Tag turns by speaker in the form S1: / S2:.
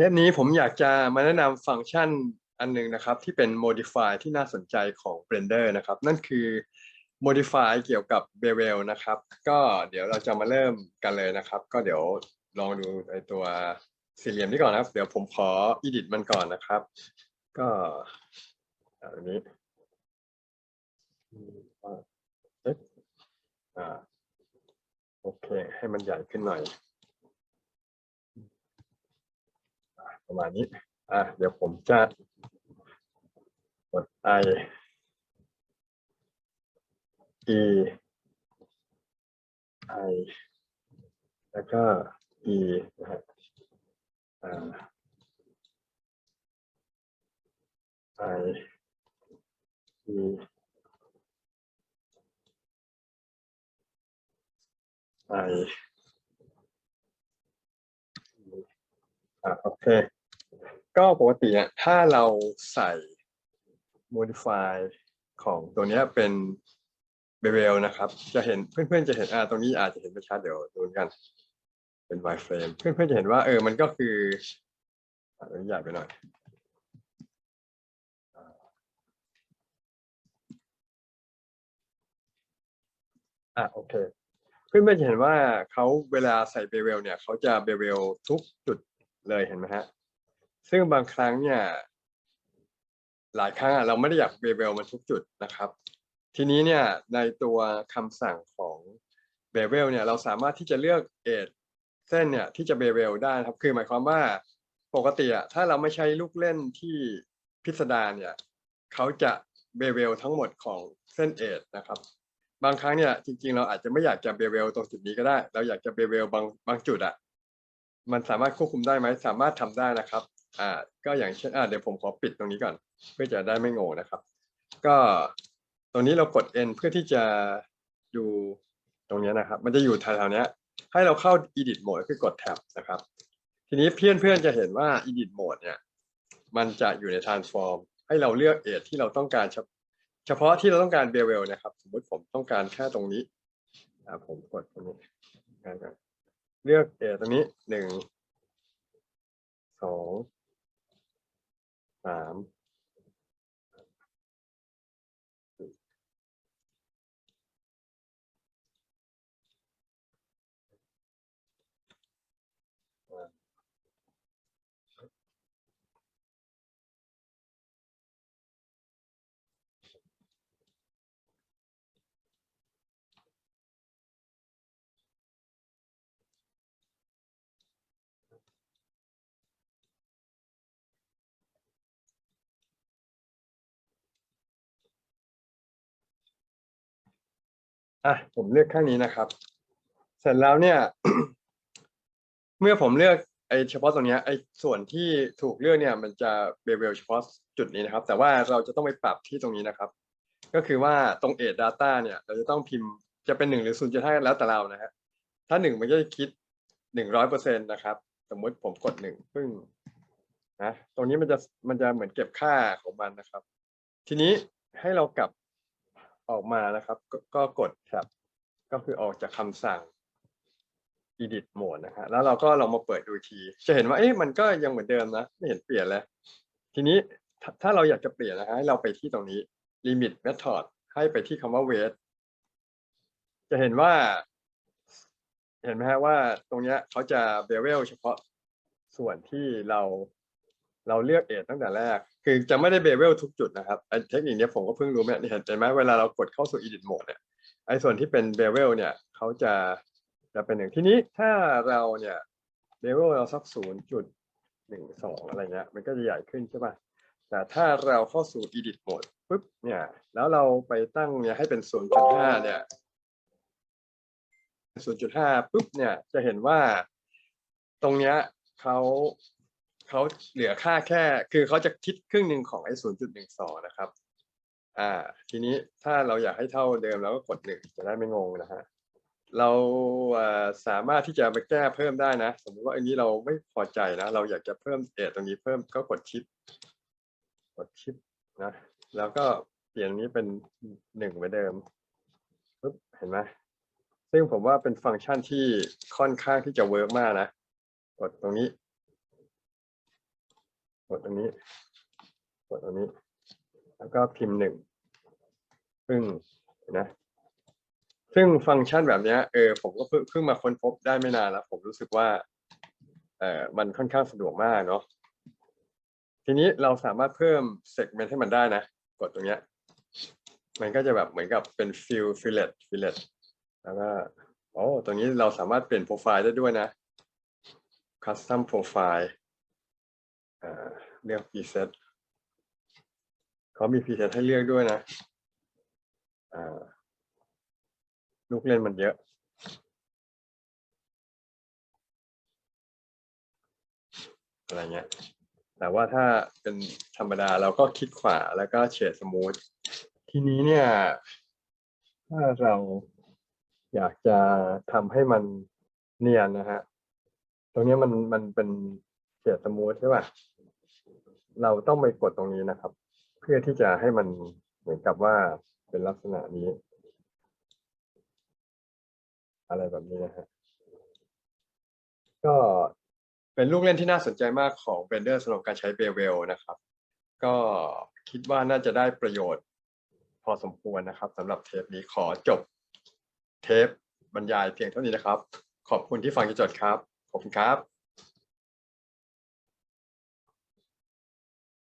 S1: เทปนี้ผมอยากจะมาแนะนำฟังก์ชันอันหนึงนะครับ ที่เป็น modify ที่น่าสนใจของ Blender นะครับ นั่นคือ modify เกี่ยวกับ bevel นะครับ ก็เดี๋ยวเราจะมาเริ่มกันเลยนะครับ ก็เดี๋ยวลองดูไอตัวสี่เหลี่ยมนี้ก่อนนะครับ เดี๋ยวผมขอ edit มันก่อนนะครับ ก็อันนี้อ่าโอเค ให้มันใหญ่ขึ้นหน่อย ประมาณนี้ อะเดี๋ยวผมจะกด I E I แล้วก็ E นะฮะอ่า I E I อะโอเค ก็ปกติเนี่ยถ้าเราใส่ modify ของตัวเนี้ยเป็น bevel นะครับ จะเห็นเพื่อนๆจะเห็นอ่าตรงนี้อาจจะเห็นไม่ชัดเดี๋ยวดูกัน เป็น wireframe เพื่อนๆจะเห็นว่าเออมันก็คืออ่าตรงนี้ใหญ่ไปหน่อยอ่าอะโอเคเพื่อนๆจะเห็นว่าเขาเวลาใส่เบเวลเนี่ยเขาจะเบเวลทุกจุดเลยเห็นไหมฮะ ซึ่งบางครั้งเนี่ย หลายครั้งอะเราไม่ได้อยากเบเวลมันทุกจุดนะครับ ทีนี้เนี่ยในตัวคำสั่งของเบเวลเนี่ยเราสามารถที่จะเลือกเอทเส้นเนี่ยที่จะเบเวลได้นครับ คือหมายความว่าปกติอะถ้าเราไม่ใช้ลูกเล่นที่พิสดารเนี่ยเขาจะเบเวลทั้งหมดของเส้นเอทนะครับ บางครั้งเนี่ยจริงๆ เราอาจจะไม่อยากจะเบเวลตรงจุดนี้ก็ได้ เราอยากจะเบเวลบางบางจุดอะมันสามารถควบคุมได้ไหมสามารถทำได้นะครับ อ่าก็อย่างเช่นอ่าเดี๋ยวผมขอปิดตรงนี้ก่อน เพื่อจะได้ไม่โง่นะครับ ก็ตรงนี้เรากด N เพื่อที่จะดูตรงนี้นะครับ มันจะอยู่แถวๆนี้ให้เราเข้า Edit Mode คือกด Tab นะครับ ทีนี้เพื่อนๆจะเห็นว่า Edit Mode เนี่ย มันจะอยู่ใน Transform ให้เราเลือกเอทที่เราต้องการเฉพาะที่เราต้องการเบเวลนะครับ สมมติผมต้องการแค่ตรงนี้อ่าผมกดตรงนี้นะครับเลือกเอทตรงนี้หนึ่งสอง ส อะผมเลือกข้างนี้นะครับ เสร็จแล้วเนี่ย เมื่อผมเลือกไอ้เฉพาะตรงนี้ไอ้ส่วนที่ถูกเลือกเนี่ย มันจะเบเวลเฉพาะจุดนี้นะครับ แต่ว่าเราจะต้องไปปรับที่ตรงนี้นะครับ ก็คือว่าตรง Edge Data เนี่ย เราจะต้องพิมพ์จะเป็นหนึ่งหรือศูนย์จุดห้าแล้วแต่เรานะฮะถ้าหนึ่งมันก็จะคิดหนึ่งร้อยเปอร์เซ็นต์นะครับ สมมติผมกดหนึ่งซึ่งนะตรงนี้มันจะมันจะเหมือนเก็บค่าของมันนะครับ ทีนี้ให้เรากลับ ออกมานะครับ ก็กดแท็บก็คือออกจากคำสั่ง edit mode นะฮะแล้วเราก็ลองมาเปิดดูที จะเห็นว่าเอ๊ะมันก็ยังเหมือนเดิมนะ ไม่เห็นเปลี่ยนเลย ทีนี้ถ้าเราอยากจะเปลี่ยนนะฮะให้เราไปที่ตรงนี้ limit method ให้ไปที่คำว่า wait จะเห็นว่า เห็นไหมฮะว่าตรงเนี้ยเขาจะ bevel เฉพาะส่วนที่เราเราเลือกเอทตั้งแต่แรก คือจะไม่ได้เบเวลทุกจุดนะครับไอ้เทคนิคนี้ผมก็เพิ่งรู้เนี่ยเห็นไหมเวลาเรากดเข้าสู่ edit mode เนี่ยไอ้ส่วนที่เป็นเบเวลเนี่ยเขาจะจะเป็นหนึ่งทีนี้ถ้าเราเนี่ยเบเวลเราสักศูนย์จุดหนึ่งสองอะไรเงี้ยมันก็จะใหญ่ขึ้นใช่ป่ะแต่ถ้าเราเข้าสู่ edit mode ปุ๊บเนี่ยแล้วเราไปตั้งเนี่ยให้เป็นศูนย์จุดห้าเนี่ยศูนย์จุดห้าปุ๊บเนี่ยจะเห็นว่าตรงเนี้ยเขา เขาเหลือค่าแค่ คือเขาจะคิดครึ่งหนึ่งของไอ้ศูนย์จุดหนึ่งสองนะครับ อ่า ทีนี้ถ้าเราอยากให้เท่าเดิมเราก็กดหนึ่งจะได้ไม่งงนะฮะ เราสามารถที่จะไปแก้เพิ่มได้นะ สมมติว่าอันนี้เราไม่พอใจนะ เราอยากจะเพิ่มเอตรงนี้เพิ่มก็กดชิป กดชิปนะ แล้วก็เปลี่ยนนี้เป็นหนึ่งเหมือนเดิมปุ๊บเห็นไหมซึ่งผมว่าเป็นฟังก์ชันที่ค่อนข้างที่จะเวิร์กมากนะ กดตรงนี้ กดตรงนี้ กดตรงนี้ แล้วก็พิมพ์หนึ่งซึ่งนะ ซึ่งฟังก์ชันแบบเนี้ยเออผมก็เพิ่งเพิ่งมาค้นพบได้ไม่นานแล้ว ผมรู้สึกว่าเออมันค่อนข้างสะดวกมากเนาะทีนี้เราสามารถเพิ่ม segment ให้มันได้นะ กดตรงเนี้ย มันก็จะแบบเหมือนกับเป็น fill fillet fillet แล้วก็โอ้ตรงนี้เราสามารถเปลี่ยนโปรไฟล์ได้ด้วยนะ custom profile เลือก preset เขามี preset ให้เลือกด้วยนะลูกเล่นมันเยอะอะไรเงี้ย แต่ว่าถ้าเป็นธรรมดาเราก็คลิกขวาแล้วก็เฉดสมูท ทีนี้เนี่ย ถ้าเราอยากจะทำให้มันเนียนนะฮะ ตรงนี้มันมันเป็น เฉดสมูทใช่ป่ะเราต้องไปกดตรงนี้นะครับ เพื่อที่จะให้มันเหมือนกับว่าเป็นลักษณะนี้ อะไรแบบนี้นะฮะก็เป็นลูกเล่นที่น่าสนใจมากของ Blender สำหรับการใช้ Bevel นะครับ ก็คิดว่าน่าจะได้ประโยชน์พอสมควรนะครับสำหรับเทปนี้ขอจบเทปบรรยายเพียงเท่านี้นะครับ ขอบคุณที่ฟังจนจบครับ ขอบคุณครับ